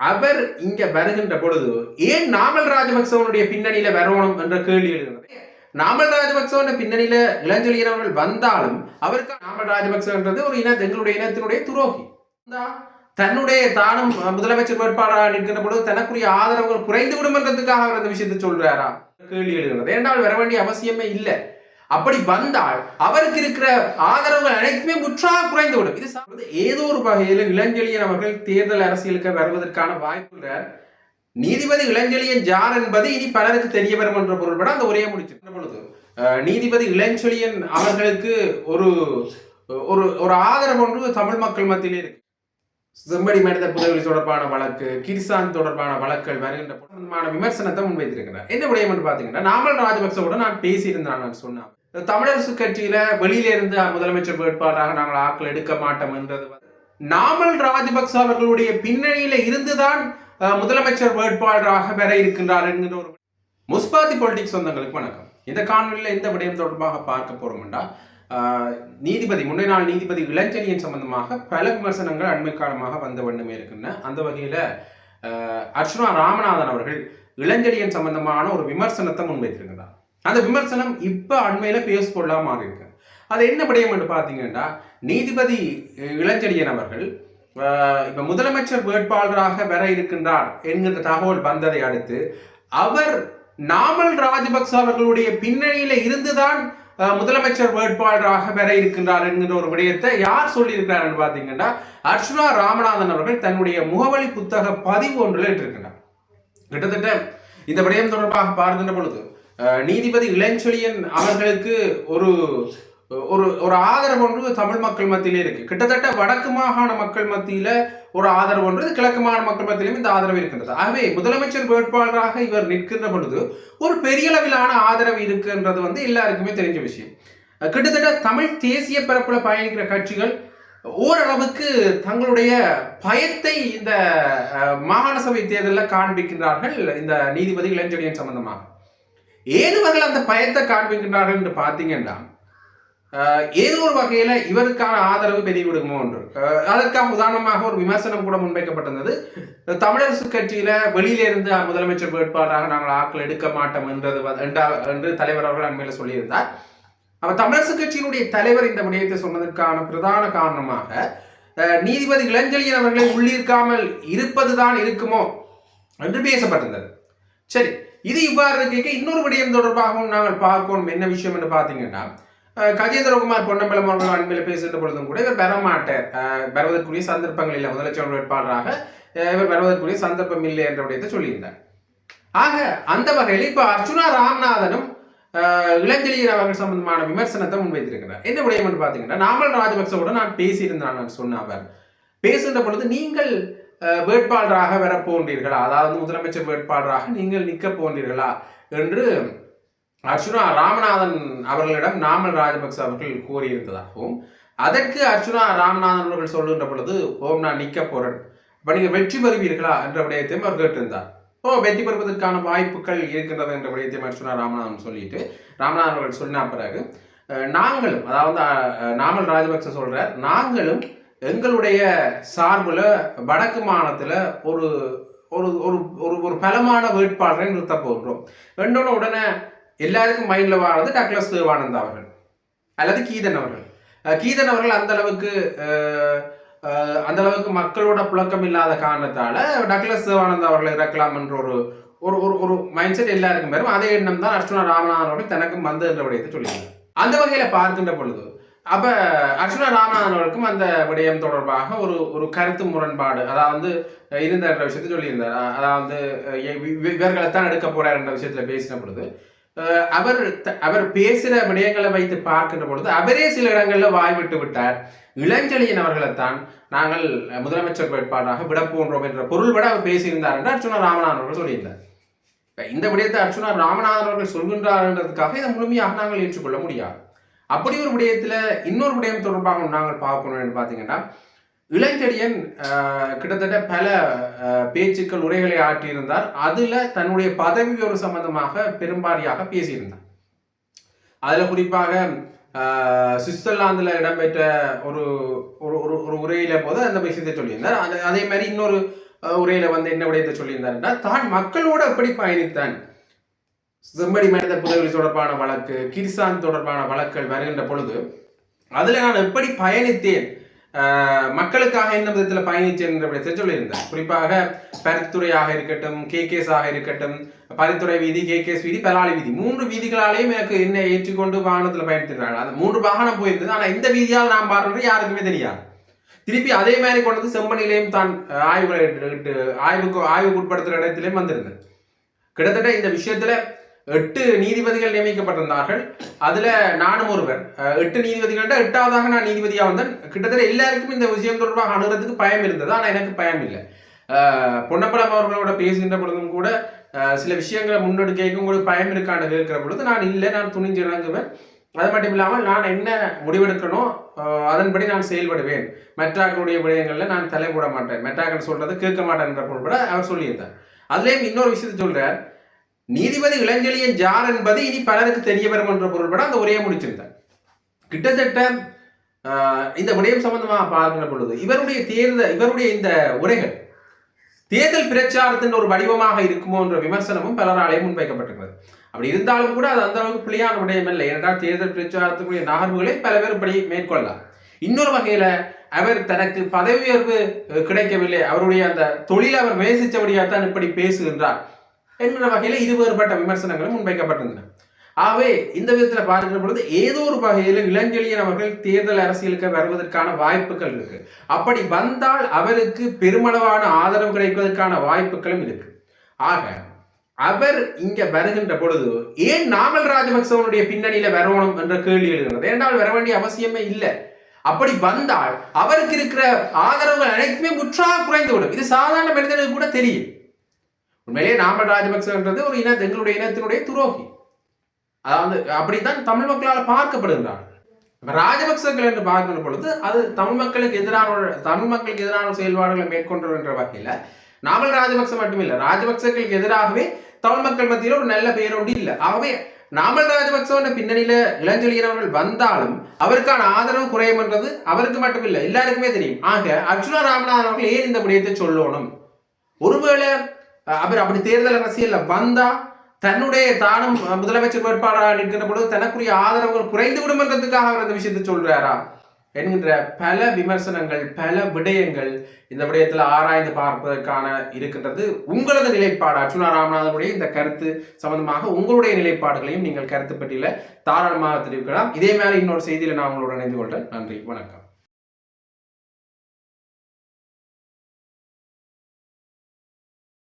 அவர் இங்க வருகின்ற பொழுது ஏன் நாமல் ராஜபக்சவனுடைய பின்னணியில வரணும் என்ற கேள்வி எழுகிறது? நாமல் ராஜபக்சவன பின்னணியில இளஞ்செழியனவர்கள் வந்தாலும் அவருக்கு நாமல் ராஜபக்சன்றது ஒரு இன எங்களுடைய இனத்தினுடைய துரோகி. தன்னுடைய தானும் முதலமைச்சர் வேட்பாளராக நிற்கின்ற பொழுது தனக்குரிய ஆதரவுகள் குறைந்து விடும் என்றதுக்காக அவர் அந்த விஷயத்தை சொல்றாரா? கேள்வி எழுகிறது. ஏன்னா வர வேண்டிய அவசியமே இல்லை. அப்படி வந்தால் அவருக்கு இருக்கிற ஆதரவுகள் அனைத்துமே முற்றாக குறைந்து விடும் இது ஏதோ ஒரு வகையில் இளஞ்செழியன் அவர்கள் தேர்தல் அரசியலுக்கு வருவதற்கான வாய்ப்பு நீதிபதி இளஞ்செழியன் ஜார் என்பது இனி பலருக்கு தெரிய வரும் என்ற பொருள்பட அந்த உரையை முடிச்சு பொழுது நீதிபதி இளஞ்செழியன் அவர்களுக்கு ஒரு ஒரு ஒரு ஆதரவு ஒன்று தமிழ் மக்கள் மத்தியிலே இருக்கு. செம்படி மனித புதவி தொடர்பான வழக்கு கிரிசான் தொடர்பான வழக்குகள் வருகின்ற விமர்சனத்தை முன்வைத்திருக்கிறார். என்ன விடயம் என்று பார்த்தீங்கன்னா நாமல் ராஜபக்சவோட நான் பேசியிருந்தேன் நான் சொன்னேன் தமிழரசு கட்சியில வெளியில இருந்து முதலமைச்சர் வேட்பாளராக நாங்கள் ஆட்கள் எடுக்க மாட்டோம் என்றது நாமல் ராஜபக்ச அவர்களுடைய பின்னணியில இருந்துதான் முதலமைச்சர் வேட்பாளராக பெற இருக்கின்றார் என்கிற ஒரு முஸ்பாதி பொலிட்டிக்ஸ் சொந்தங்களுக்கு வணக்கம். இந்த காணொலியில் இந்த விடயம் தொடர்பாக பார்க்க போறோம்டா நீதிபதி முன்னே நாள் நீதிபதி இளஞ்செழியன் சம்பந்தமாக பல விமர்சனங்கள் அண்மை காலமாக வந்த வண்ணமே இருக்கின்றன. அந்த வகையில அர்ச்சுனா ராமநாதன் அவர்கள் இளஞ்செழியன் சம்பந்தமான ஒரு விமர்சனத்தை முன்வைத்திருக்கிறார். அந்த விமர்சனம் இப்போ அண்மையில் பேஸ் பொருளாக மாறி இருக்கு. அது என்ன விடயம் என்று பார்த்தீங்கன்னா நீதிபதி அஹ், இளஞ்செழியன் அவர்கள் இப்போ முதலமைச்சர் வேட்பாளராக வர இருக்கின்றார் என்கின்ற தகவல் வந்ததை அடுத்து அவர் நாமல் ராஜபக்ச அவர்களுடைய பின்னணியில இருந்துதான் முதலமைச்சர் வேட்பாளராக பெற இருக்கின்றார் என்கிற ஒரு விடயத்தை யார் சொல்லியிருக்கிறார் பார்த்தீங்கன்னா அர்ச்சுனா ராமநாதன் அவர்கள் தன்னுடைய முகவழி புத்தக பதிவு ஒன்றில் இட்டிருக்கின்றார். கிட்டத்தட்ட இந்த விடயம் தொடர்பாக பார்க்கின்ற பொழுது நீதிபதி இளஞ்சொலியன் அவர்களுக்கு ஒரு ஒரு ஒரு ஆதரவு ஒன்று தமிழ் மக்கள் மத்தியிலே இருக்கு. கிட்டத்தட்ட வடக்கு மாகாண மக்கள் மத்தியில ஒரு ஆதரவு ஒன்று கிழக்கு மாகாண மக்கள் மத்தியிலும் இந்த ஆதரவு இருக்கின்றது. ஆகவே முதலமைச்சர் வேட்பாளராக இவர் நிற்கின்ற பொழுது ஒரு பெரிய அளவிலான ஆதரவு இருக்குன்றது வந்து எல்லாருக்குமே தெரிஞ்ச விஷயம். கிட்டத்தட்ட தமிழ் தேசிய பரப்புல பயணிக்கிற கட்சிகள் ஓரளவுக்கு தங்களுடைய பயத்தை இந்த மாகாண சபை தேர்தலில் காண்பிக்கின்றார்கள் இந்த நீதிபதி இளஞ்செழியன் சம்பந்தமாக. ஏன் அந்த பயத்தை காண்பிக்கின்றார்கள் என்று பார்த்தீங்கன்னா ஏதோ ஒரு வகையில் இவருக்கான ஆதரவு பெருகிவிடுமோ என்று. அதற்கான அதற்காக உதாரணமாக ஒரு விமர்சனம் கூட முன்வைக்கப்பட்டிருந்தது. தமிழரசு கட்சியில வெளியிலிருந்து முதலமைச்சர் வேட்பாளராக நாங்கள் ஆட்கள் எடுக்க மாட்டோம் என்றது என்றா- என்று தலைவர் அவர்கள் அண்மையில் சொல்லியிருந்தார். அவர் தமிழரசு கட்சியினுடைய தலைவர் இந்த விடயத்தை சொன்னதற்கான பிரதான காரணமாக நீதிபதி இளஞ்செழியன் அவர்களை உள்ளிருக்காமல் இருப்பதுதான் இருக்குமோ என்று பேசப்பட்டிருந்தது. சரி இது இவ்வாறு இருக்க இன்னொரு விடயம் தொடர்பாகவும் நாங்கள் பார்க்கணும் என்ன விஷயம் என்று பார்த்தீங்கன்னா கஜேந்திரகுமார் பொன்னம்பலம் அவர்கள் அண்மையில் பேசுகின்ற பொழுதும் கூட இவர் பெறமாட்டார் பெறுவதற்குரிய சந்தர்ப்பங்கள் இல்லை. முதலமைச்சர் வேட்பாளராக இவர் பெறுவதற்குரிய சந்தர்ப்பம் இல்லை என்ற விடயத்தை சொல்லியிருந்தார். ஆக அந்த வகையில் இப்போ அர்ச்சுனா ராமநாதனும் இளஞ்செழியர் அவர்கள் சம்பந்தமான விமர்சனத்தை முன்வைத்திருக்கிறார். என்ன விடயம் என்று பார்த்தீங்கன்னா நாமல் ராஜபக்சவுடன் நான் பேசியிருந்தேன் நான் சொன்ன அவர் பேசுகின்ற பொழுது நீங்கள் வேட்பாளராக வரப்போன்றீர்களா அதாவது முதலமைச்சர் வேட்பாளராக நீங்கள் நிற்க போன்றீர்களா என்று அர்ச்சுனா ராமநாதன் அவர்களிடம் நாமல் ராஜபக்ச அவர்கள் கூறியிருந்ததாகவும் அதற்கு அர்ச்சுனா ராமநாதன் அவர்கள் சொல்லுகின்ற பொழுது ஓம் நான் நிற்க போறேன். அப்ப நீங்கள் வெற்றி பெறுவீர்களா? என்ற விடயத்தையும் அவர் கேட்டிருந்தார். ஓ வெற்றி பெறுவதற்கான வாய்ப்புகள் இருக்கின்றது? என்ற விடயத்தையும் அர்ச்சுனா ராமநாதன் சொல்லிட்டு ராமநாதன் அவர்கள் சொன்ன பிறகு நாங்களும் அதாவது நாமல் ராஜபக்ச சொல்கிறார் நாங்களும் எங்களுடைய சார்பில் வடக்கு மாநிலத்தில் ஒரு ஒரு ஒரு ஒரு ஒரு பலமான வேட்பாளரை நிறுத்த போகின்றோம். ரெண்டோட உடனே எல்லாருக்கும் மைண்டில் வாழ்றது டக்ளஸ் தேவானந்த் அவர்கள் அல்லது கீதன் அவர்கள். கீதன் அவர்கள் அந்த அளவுக்கு அந்த அளவுக்கு மக்களோட புழக்கம் இல்லாத காரணத்தால் டக்ளஸ் தேவானந்த் அவர்களை இறக்கலாம் என்ற ஒரு ஒரு ஒரு ஒரு மைண்ட் செட் எல்லாருக்கும் வரும். அதே எண்ணம் தான் அர்ச்சுனா ராமநாதன் அவர்கள் தனக்கும் வந்து என்ற விடயத்தை சொல்லியிருந்தார் அந்த வகையில் பார்க்கின்ற பொழுது அப்ப அர்ச்சுனா ராமநாதன் அந்த விடயம் தொடர்பாக ஒரு ஒரு கருத்து முரண்பாடு அதாவது இருந்த என்ற விஷயத்தை சொல்லியிருந்தார். அதாவது இவர்களை தான் இவர்களைத்தான் எடுக்க போறார் என்ற விஷயத்துல பேசின பொழுது அவர் த- அவர் பேசுகிற விடயங்களை வைத்து பார்க்கின்ற பொழுது அவரே சில இடங்களில் வாய் விட்டு விட்டார். இளஞ்செழியன் அவர்களைத்தான் நாங்கள் முதலமைச்சர் வேட்பாளராக விட போன்றோம் என்ற பொருள்பட அவர் பேசியிருந்தார் என்று அர்ச்சுனா ராமநாதன் அவர்கள் சொல்லியிருந்தார். இந்த விடயத்தை அர்ச்சுனா ராமநாதன் அவர்கள் சொல்கின்றார்ன்றதுக்காக இதை முழுமையாக நாங்கள் ஏற்றுக்கொள்ள முடியாது. அப்படி ஒரு விடயத்தில் இன்னொரு விடயம் தொடர்பாக நாங்கள் பார்க்கணும்னு பார்த்தீங்கன்னா இளைஞடியன் கிட்டத்தட்ட பல பேச்சுக்கள் உரைகளை ஆற்றியிருந்தார். அதில் தன்னுடைய பதவி ஒரு சம்பந்தமாக பெரும்பாரியாக பேசியிருந்தார். அதில் குறிப்பாக சுவிட்சர்லாந்தில் இடம்பெற்ற ஒரு ஒரு ஒரு ஒரு உரையில போது அந்த விஷயத்தை சொல்லியிருந்தார். அது- அதே மாதிரி இன்னொரு உரையில வந்து என்ன விடயத்தை சொல்லியிருந்தாருன்னா தான் மக்களோட எப்படி பயணித்தான். செம்மடி மனித புதவி தொடர்பான வழக்கு கிரிசான் தொடர்பான வழக்குகள் வருகின்ற பொழுது அதுல நான் எப்படி பயணித்தேன்? ஆஹ் மக்களுக்காக என்ன விதத்தில் பயணித்தேன் என்ற விடயத்தை சொல்லியிருந்தேன் குறிப்பாக பரித்துறையாக இருக்கட்டும் கேகேஸ் ஆக இருக்கட்டும் பரித்துறை வீதி கே கேஸ் வீதி பலாளி வீதி மூன்று வீதிகளாலேயும் எனக்கு என்ன ஏற்றிக்கொண்டு வாகனத்தில் பயணித்திருக்காங்க அந்த மூன்று வாகனம் போயிருந்தது ஆனால் இந்த வீதியால் நான் பாடுறது யாருக்குமே தெரியாது. திருப்பி அதே மாதிரி கொண்டு வந்து செம்மணிலையும் தான் ஆய்வுகளை ஆய்வுக்கு ஆய்வுக்கு உட்படுத்துகிற இடத்திலையும் வந்திருந்தேன். கிட்டத்தட்ட இந்த விஷயத்துல எட்டு நீதிபதிகள் நியமிக்கப்பட்டிருந்தார்கள். அதுல நானும் ஒருவர். எட்டு நீதிபதிகள்ட்ட எட்டாவதாக நான் நீதிபதியா வந்தேன். கிட்டத்தட்ட எல்லாருக்கும் இந்த விஷயம் தொடர்பாக அணுகிறதுக்கு பயம் இருந்தது. ஆனா எனக்கு பயம் இல்லை. அஹ், பொன்னப்பலம் அவர்களோட பேசுகின்ற பொழுதும் கூட சில விஷயங்களை முன்னெடுக்க உங்களுக்கு பயம் இருக்கான்னு கேட்கிற பொழுது நான் இல்லை நான் துணிஞ்சு இறங்குவேன். அது மட்டும் இல்லாமல் நான் என்ன முடிவெடுக்கணும் அதன்படி நான் செயல்படுவேன். மெட்ராக்களுடைய விடயங்களில் நான் தலை போட மாட்டேன். மெட்ராக்கள் சொல்றது கேட்க மாட்டேன்ற பொருள் அவர் சொல்லியிருந்தார். அதுலேயும் இன்னொரு விஷயத்தை சொல்றார். நீதிபதி இளஞ்செழியன் ஜார் என்பது இனி பலருக்கு தெரிய வரும் என்ற பொருள்பட அந்த உரையை முடிச்சிருந்தார். கிட்டத்தட்ட ஆஹ், இந்த விடயம் சம்பந்தமாக பார்க்கிற பொழுது இவருடைய தேர்தல் இவருடைய இந்த உரைகள் தேர்தல் பிரச்சாரத்தின் ஒரு வடிவமாக இருக்குமோ என்ற விமர்சனமும் பலராலையும் முன்வைக்கப்பட்டிருக்கிறது. அப்படி இருந்தாலும் கூட அது அந்த அளவுக்கு பிழையான விடயம் இல்லை ஏனென்றால் தேர்தல் பிரச்சாரத்துக்குரிய நகர்வுகளை பல பேர் இப்படி மேற்கொள்ளலாம். இன்னொரு வகையில அவர் தனக்கு பதவி உயர்வு கிடைக்கவில்லை. அவருடைய அந்த தொழில் அவர் நேசித்தபடியாக தான் இப்படி பேசுகின்றார். என்கிற வகையில் இது வேறுபட்ட விமர்சனங்களும் முன்வைக்கப்பட்டிருந்தன. ஆகவே இந்த விதத்தில் பார்க்கிற பொழுது ஏதோ ஒரு வகையில் இளஞ்செழியன் அவர்கள் தேர்தல் அரசியலுக்கு வருவதற்கான வாய்ப்புகள் இருக்கு. அப்படி வந்தால் அவருக்கு பெருமளவான ஆதரவு கிடைப்பதற்கான வாய்ப்புகளும் இருக்கு. ஆக அவர் இங்க வருகின்ற பொழுது ஏன் நாமல் ராஜபக்சவனுடைய பின்னணியில வரணும் என்ற கேள்வி எழுகிறது? ஏனால் வர வேண்டிய அவசியமே இல்லை. அப்படி வந்தால் அவருக்கு இருக்கிற ஆதரவுகள் அனைத்துமே முற்றாக குறைந்து விடும் இது சாதாரண மனிதனுக்கு கூட தெரியும். உண்மையிலேயே நாமல் ராஜபக்சன்றது ஒரு இன எங்களுடைய இனத்தினுடைய துரோகி. அதாவது அப்படித்தான் தமிழ் மக்களால் பார்க்கப்படுகிறார்கள் இப்போ ராஜபக்சர்கள் என்று பார்க்கிற பொழுது அது தமிழ் மக்களுக்கு எதிரான தமிழ் மக்களுக்கு எதிரான செயல்பாடுகளை மேற்கொண்டோம் என்ற வகையில் நாமல் ராஜபக்ச மட்டுமில்லை. ராஜபக்சர்களுக்கு எதிராகவே தமிழ் மக்கள் மத்தியில் ஒரு நல்ல பெயரோடு இல்லை. ஆகவே நாமல் ராஜபக்சவன பின்னணியில இளஞ்செழியனவர்கள் வந்தாலும் அவருக்கான ஆதரவு குறையும் என்றது அவருக்கு மட்டுமில்லை எல்லாருக்குமே தெரியும். ஆக அர்ச்சுனா ராமநாதன் அவர்கள் ஏன் இந்த விடயத்தை சொல்லணும்? ஒருவேளை அவர் அப்படி தேர்தல் அரசியல்ல வந்தா தன்னுடைய தானும் முதலமைச்சர் வேட்பாளராக நிற்கின்ற பொழுது தனக்குரிய ஆதரவுகள் குறைந்து விடும் என்றதுக்காக அவர் அந்த விஷயத்தை சொல்றாரா என்கின்ற பல விமர்சனங்கள் பல விடயங்கள் இந்த விடயத்தில் ஆராய்ந்து பார்ப்பதற்கான இருக்கின்றது. உங்களது நிலைப்பாடு? அர்ச்சுனா ராமநாதனுடைய இந்த கருத்து சம்பந்தமாக உங்களுடைய நிலைப்பாடுகளையும் நீங்கள் கருத்து பட்டியல தாராளமாக தெரிவிக்கலாம். இதே மாதிரி இன்னொரு செய்தியில் நான் உங்களோட இணைந்து கொள்கிறேன் நன்றி. வணக்கம்.